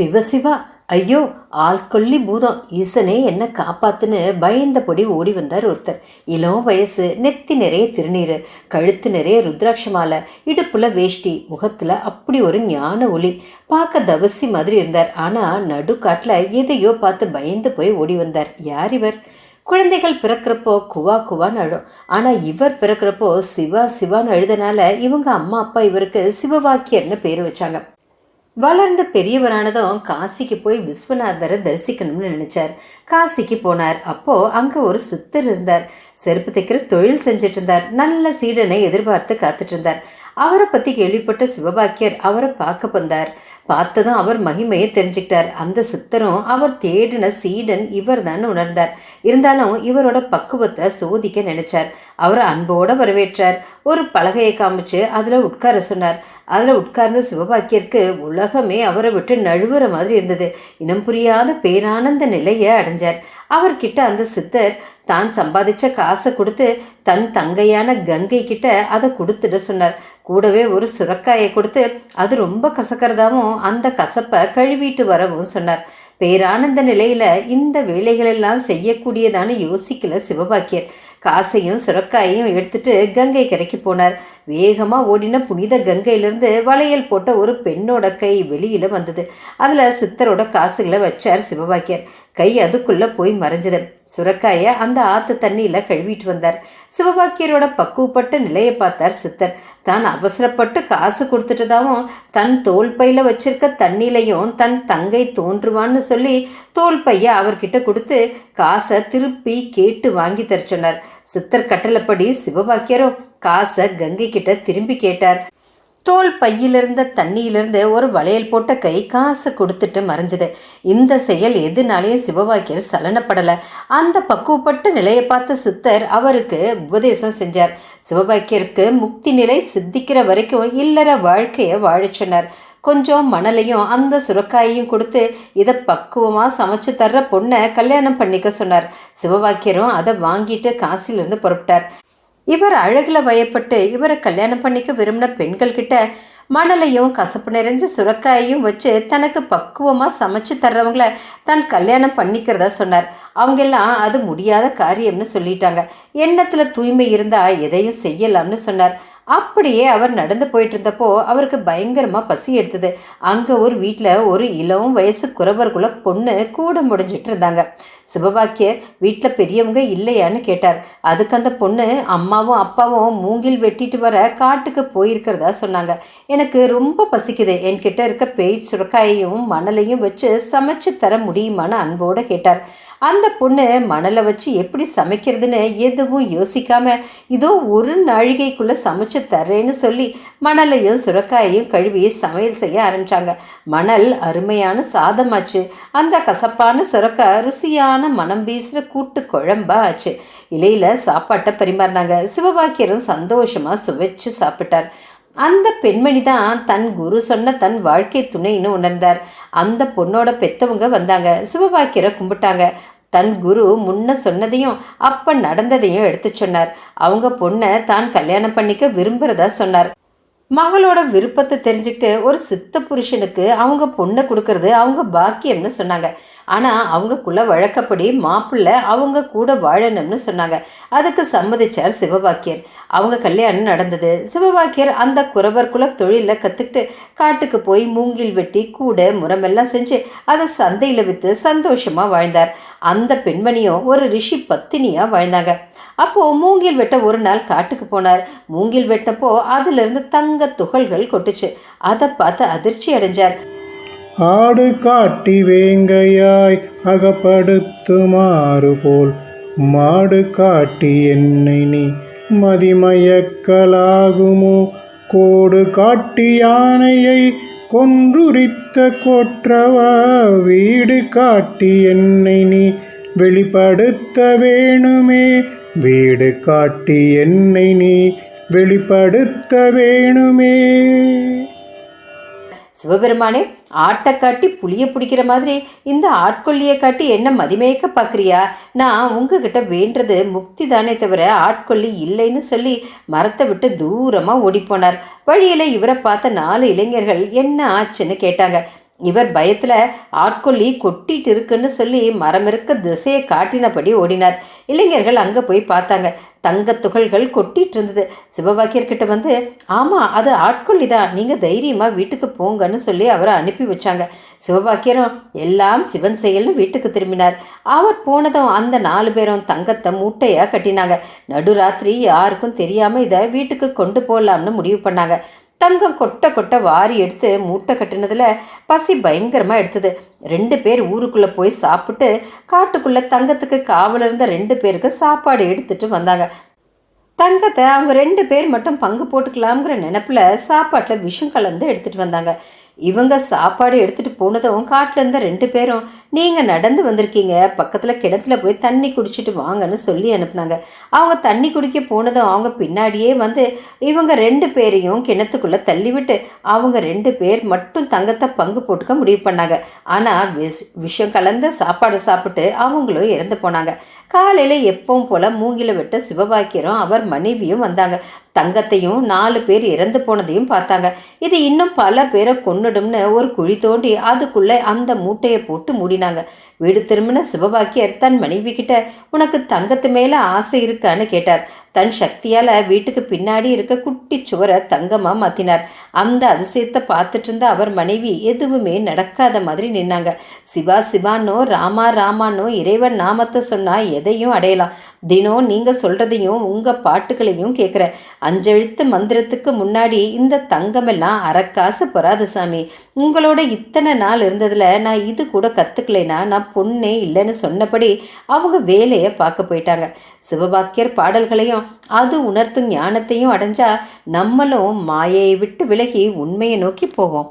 சிவ சிவா. ஐயோ ஆள் கொல்லி பூதம். ஈசனே என்ன காப்பாத்துன்னு பயந்தபடி ஓடி வந்தார் ஒருத்தர். இளம் வயசு நெத்தி நிறைய திருநீர் கழுத்து நிறைய ருத்ராட்ச மாலை இடுப்புல வேஷ்டி முகத்துல அப்படி ஒரு ஞான ஒளி. பார்க்க தவசி மாதிரி இருந்தார். ஆனா நடுக்காட்டில் எதையோ பார்த்து பயந்து போய் ஓடி வந்தார். யார் இவர்? குழந்தைகள் பிறக்கிறப்போ குவா குவான்னு அழும். ஆனால் இவர் பிறக்கிறப்போ சிவா சிவான்னு அழுதனால இவங்க அம்மா அப்பா இவருக்கு சிவவாக்கியர்னு பேர் வச்சாங்க. வளர்ந்து பெரியவரானதும் காசிக்கு போய் விஸ்வநாதரை தரிசிக்கணும்னு நினைச்சார். காசிக்கு போனார். அப்போ அங்க ஒரு சித்தர் இருந்தார். செருப்பு தைக்கிற தொழில் செஞ்சுட்டு இருந்தார். நல்ல சீடனை எதிர்பார்த்து காத்துட்டு இருந்தார். அவரை பத்தி கேள்விப்பட்ட சிவபாக்கியர் அவரை பார்க்க வந்தார். பார்த்ததும் அவர் மகிமையை தெரிஞ்சுக்கிட்டார். அந்த சித்தரும் அவர் தேடின சீடன் இவர் தான் உணர்ந்தார். இருந்தாலும் இவரோட பக்குவத்தை சோதிக்க நினைச்சார். அவரை அன்போட வரவேற்றார். ஒரு பலகையை காமிச்சு அதில் உட்கார சொன்னார். அதில் உட்கார்ந்த சிவபாக்கியருக்கு உலகமே அவரை விட்டு நழுவுற மாதிரி இருந்தது. இனம் புரியாத பேரானந்த நிலையை அடைஞ்சார். அவர்கிட்ட அந்த சித்தர் தான் சம்பாதிச்ச காசை கொடுத்து தன் தங்கையான கங்கை கிட்ட அதை கொடுத்துட சொன்னார். கூடவே ஒரு சுரக்காயை கொடுத்து அது ரொம்ப கசக்கிறதாவும் அந்த கசப்பை கழுவிட்டு வரவும் சொன்னார். பேரானந்த நிலையில இந்த வேலைகளெல்லாம் செய்யக்கூடியதான்னு யோசிக்கல சிவபாக்கியர். காசையும் சுரக்காயையும் எடுத்துட்டு கங்கை கரைக்கு போனார். வேகமாக ஓடின புனித கங்கையிலிருந்து வளையல் போட்ட ஒரு பெண்ணோட கை வெளியில் வந்தது. அதில் சித்தரோட காசுகளை வச்சார் சிவபாக்கியர். கை அதுக்குள்ளே போய் மறைஞ்சது. சுரக்காய அந்த ஆத்து தண்ணியில் கழுவிட்டு வந்தார். சிவபாக்கியரோட பக்குவப்பட்ட நிலையை பார்த்தார் சித்தர். தான் அவசரப்பட்டு காசு கொடுத்துட்டதாவும் தன் தோல் பையில் வச்சிருக்க தண்ணிலையும் தன் தங்கை தோன்றுவான்னு சொல்லி தோல் பையை அவர்கிட்ட கொடுத்து காசை திருப்பி கேட்டு வாங்கி தர சொன்னார். சித்தர் கட்டளைப்படி சிவபாக்கியரும் காசை கங்கை கிட்ட திரும்பி கேட்டார். தோல் பையிலிருந்த தண்ணியிலிருந்து ஒரு வளையல் போட்ட கை காசு கொடுத்துட்டு மறைஞ்சது. இந்த செயல் எதுனாலையும் சிவவாக்கியர் சலனப்படலை. அந்த பக்குவப்பட்ட நிலையை பார்த்த சித்தர் அவருக்கு உபதேசம் செஞ்சார். சிவபாக்கியருக்கு முக்தி நிலை சித்திக்கிற வரைக்கும் இல்லற வாழ்க்கையை வாழச் சொன்னார். கொஞ்சம் மணலையும் அந்த சுரக்காயையும் கொடுத்து இதை பக்குவமாக சமைச்சு தர்ற பொண்ணை கல்யாணம் பண்ணிக்க சொன்னார். சிவபாக்கியரும் அதை வாங்கிட்டு காசிலிருந்து புறப்பட்டார். இவர் அழகில் வயப்பட்டு இவரை கல்யாணம் பண்ணிக்க விரும்பின பெண்கள்கிட்ட மணலையும் கசப்பு நிறைஞ்ச சுரக்காயையும் வச்சு தனக்கு பக்குவமாக சமைச்சு தர்றவங்கள தான் கல்யாணம் பண்ணிக்கிறதா சொன்னார். அவங்கெல்லாம் அது முடியாத காரியம்னு சொல்லிட்டாங்க. எண்ணத்தில் தூய்மை இருந்தால் எதையும் செய்யலாம்னு சொன்னார். அப்படியே அவர் நடந்து போயிட்டு இருந்தப்போ அவருக்கு பயங்கரமாக பசி எடுத்தது. அங்கே ஒரு வீட்டில் ஒரு இளவும் வயசு குறவர்குள்ள பொண்ணு கூட முடிஞ்சிட்டு இருந்தாங்க சிவபாக்கியர் வீட்டில் பெரியவங்க இல்லையான்னு கேட்டார். அதுக்கு அந்த பொண்ணு அம்மாவும் அப்பாவும் மூங்கில் வெட்டிட்டு வர காட்டுக்கு போயிருக்கிறதா சொன்னாங்க. எனக்கு ரொம்ப பசிக்குது. என்கிட்ட இருக்க பேய் சுரக்காயையும் மணலையும் வச்சு சமைச்சு தர முடியுமான்னு அன்போடு கேட்டார். அந்த பொண்ணு மணலை வச்சு எப்படி சமைக்கிறதுன்னு எதுவும் யோசிக்காம இதோ ஒரு நாழிகைக்குள்ளே சமைச்சு தர்றேன்னு சொல்லி மணலையும் சுரக்காயையும் கழுவி சமையல் செய்ய ஆரம்பித்தாங்க மணல் அருமையான சாதமாச்சு. அந்த கசப்பான சுரக்காய் ருசியான மனம் வீசுகிற கூட்டு குழம்பா ஆச்சு. இலையில் சாப்பாட்டை பரிமாறினாங்க. சிவபாக்கியரும் சந்தோஷமாக சுவைச்சு சாப்பிட்டார். அந்த பெண்மணி தான் தன் குரு சொன்ன தன் வாழ்க்கை துணைன்னு உணர்ந்தார். அந்த பொண்ணோட பெத்தவங்க வந்தாங்க. சிவபாக்கியரை கும்பிட்டாங்க. தன் குரு முன்ன சொன்னதையும் அப்ப நடந்ததையும் எடுத்து சொன்னார். அவங்க பொண்ணை தான் கல்யாணம் பண்ணிக்க விரும்புறதா சொன்னார். மகளோட விருப்பத்தை தெரிஞ்சுக்கிட்டு ஒரு சித்த புருஷனுக்கு அவங்க பொண்ணை கொடுக்கறது அவங்க பாக்கியம்னு சொன்னாங்க. ஆனால் அவங்க வழக்கப்படி மாப்பிள்ளை அவங்க கூட வாழணும்னு சொன்னாங்க. அதுக்கு சம்மதிச்சார் சிவபாக்கியர். அவங்க கல்யாணம் நடந்தது. சிவபாக்கியர் அந்த குறவர் குல தொழிலை கற்றுக்கிட்டு காட்டுக்கு போய் மூங்கில் வெட்டி கூட முறமெல்லாம் செஞ்சு அதை சந்தையில் விற்று சந்தோஷமாக வாழ்ந்தார். அந்த பெண்மணியும் ஒரு ரிஷி பத்தினியாக வாழ்ந்தாங்க. அப்போது மூங்கில் வெட்ட ஒரு நாள் காட்டுக்கு போனார். மூங்கில் வெட்டப்போ அதிலிருந்து தங்க துகள்கள் கொட்டுச்சு. அதை பார்த்து அதிர்ச்சி அடைஞ்சார். ஆடு காட்டி வேங்கையாய் அகப்படுத்துமாறு போல் மாடு காட்டி என்னை நீ மதிமயக்கலாகுமோ? கோடு காட்டி யானையை கொன்றுரித்த கொற்றவா? வீடு காட்டி என்னை நீ வெளிப்படுத்த வேணுமே? வீடு காட்டி என்னை நீ வெளிப்படுத்த வேணுமே? சிவபெருமானே ஆட்டை காட்டி புளியை பிடிக்கிற மாதிரி இந்த ஆட்கொல்லியை காட்டி என்ன மதிமயக்க பார்க்குறியா நான் உங்ககிட்ட வேண்டது முக்தி தானே தவிர ஆட்கொல்லி இல்லைன்னு சொல்லி மரத்தை விட்டு தூரமாக ஓடிப்போனார். வழியில் இவரை பார்த்த நாலு இளைஞர்கள் என்ன ஆச்சுன்னு கேட்டாங்க. இவர் பயத்தில் ஆட்கொல்லி கொட்டிட்டு இருக்குன்னு சொல்லி மரமிருக்க திசையை காட்டினபடி ஓடினார். இளைஞர்கள் அங்கே போய் பார்த்தாங்க. தங்க துகள்கள் கொட்டிட்டு இருந்தது சிவபாக்கியர்கிட்ட வந்து ஆமாம் அது ஆட்கொள்ளி தான் நீங்கள் தைரியமாக வீட்டுக்கு போங்கன்னு சொல்லி அவரை அனுப்பி வச்சாங்க. சிவபாக்கியரும் எல்லாம் சிவன் செயல்னு வீட்டுக்கு திரும்பினார். அவர் போனதும் அந்த நாலு பேரும் தங்கத்தை மூட்டையாக கட்டினாங்க. நடுராத்திரி யாருக்கும் தெரியாமல் இதை வீட்டுக்கு கொண்டு போகலாம்னு முடிவு பண்ணாங்க. தங்கம் கொட்டை கொட்டை வாரி எடுத்து மூட்டை கட்டினதில் பசி பயங்கரமாக எடுத்தது. ரெண்டு பேர் ஊருக்குள்ளே போய் சாப்பிட்டு காட்டுக்குள்ளே தங்கத்துக்கு காவல் இருந்த ரெண்டு பேருக்கு சாப்பாடு எடுத்துட்டு வந்தாங்க. தங்கத்தை அவங்க ரெண்டு பேர் மட்டும் பங்கு போட்டுக்கலாம்ங்கிற நினப்பில் சாப்பாட்டில் விஷம் கலந்து எடுத்துகிட்டு வந்தாங்க. இவங்க சாப்பாடு எடுத்துகிட்டு போனதும் காட்டில் இருந்த ரெண்டு பேரும் நீங்கள் நடந்து வந்திருக்கீங்க பக்கத்தில் கிணத்துல போய் தண்ணி குடிச்சிட்டு வாங்கன்னு சொல்லி அனுப்புனாங்க. அவங்க தண்ணி குடிக்க போனதும் அவங்க பின்னாடியே வந்து இவங்க ரெண்டு பேரையும் கிணத்துக்குள்ளே தள்ளிவிட்டு அவங்க ரெண்டு பேர் மட்டும் தங்கத்தை பங்கு போட்டுக்க முடிவு பண்ணாங்க. ஆனால் விஷ் விஷம் கலந்த சாப்பாடு சாப்பிட்டு அவங்களும் இறந்து போனாங்க. காலையில் எப்பவும் போல் மூங்கில வெட்ட சிவபாக்கியரும் அவர் மனைவியும் வந்தாங்க. தங்கத்தையும் நாலு பேர் இறந்து போனதையும் பார்த்தாங்க. இது இன்னும் பல பேரை கொன்னுடும்னு ஒரு குழி தோண்டி அதுக்குள்ளே அந்த மூட்டையை போட்டு மூடினாங்க. வீடு திரும்பின சிவபாக்கியர் தன் மனைவி கிட்ட உனக்கு தங்கத்து மேலே ஆசை இருக்கான்னு கேட்டார். தன் சக்தியால் வீட்டுக்கு பின்னாடி இருக்க குட்டி சுவரை தங்கமாக மாற்றினார் அந்த அதிசயத்தை பார்த்துட்டு இருந்த அவர் மனைவி எதுவுமே நடக்காத மாதிரி நின்னாங்க. சிவா சிவானோ ராமா ராமானோ இறைவன் நாமத்தை சொன்னால் எதையும் அடையலாம். தினம் நீங்கள் சொல்கிறதையும் உங்கள் பாட்டுகளையும் கேட்குறேன் அஞ்செழுத்து மந்திரத்துக்கு முன்னாடி இந்த தங்கமெல்லாம் அறக்காசு பொறாது சாமி. உங்களோட இத்தனை நாள் இருந்ததில் நான் இது கூட கற்றுக்கலைன்னா நான் பொண்ணே இல்லைன்னு சொன்னபடி அவங்க வேலையை பார்க்க போயிட்டாங்க. சிவபாக்கியர் பாடல்களையும் அது உணர்த்தும் ஞானத்தையும் அடைஞ்சா நம்மளும் மாயையை விட்டு விலகி உண்மையை நோக்கி போவோம்.